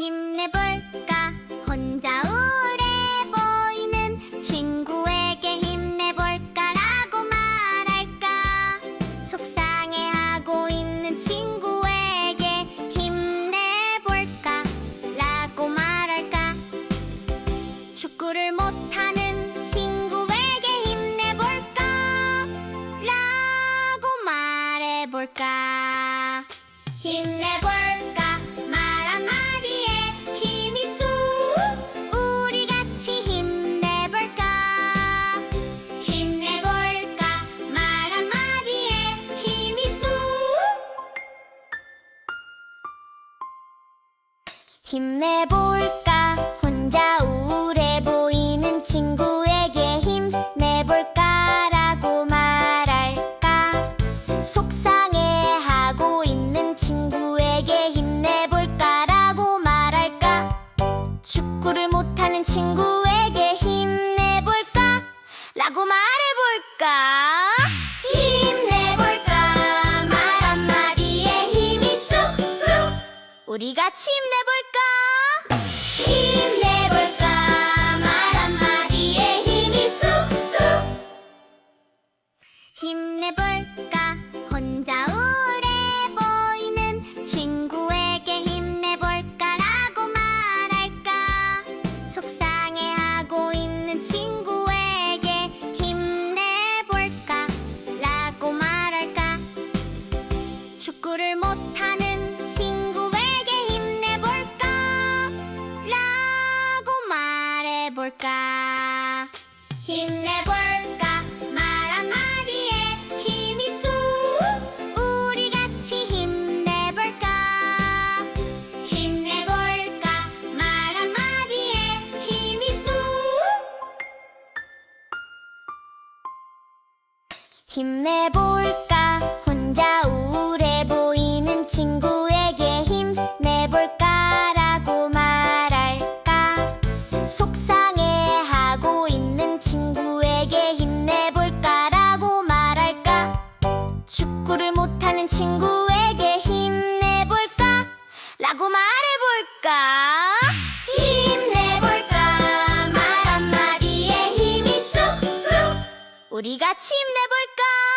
힘내볼까? 혼자 우울해 보이는 친구에게 힘내볼까라고 말할까? 속상해하고 있는 친구에게 힘내볼까라고 말할까? 축구를 못하는 친구에게 힘내볼까 라고 말해볼까? 힘내 힘내볼까? 혼자 우울해 보이는 친구에게 힘내볼까라고 말할까? 속상해하고 있는 친구에게 힘내볼까라고 말할까? 축구를 못하는 친구에게 우리 같이 힘내볼까? 힘내볼까? 말 한마디에 힘이 쑥쑥. 힘내볼까? 혼자 우울해 보이는 친구에게 힘내볼까라고 말할까? 속상해하고 있는 친구 힘내볼까? 말 한마디에 힘이 쑥 우리 같이 힘내볼까? 힘내볼까? 말 한마디에 힘이 쑥 힘내볼까 축구를 못하는 친구에게 힘내볼까? 라고 말해볼까? 힘내볼까? 말 한마디에 힘이 쑥쑥. 우리 같이 힘내볼까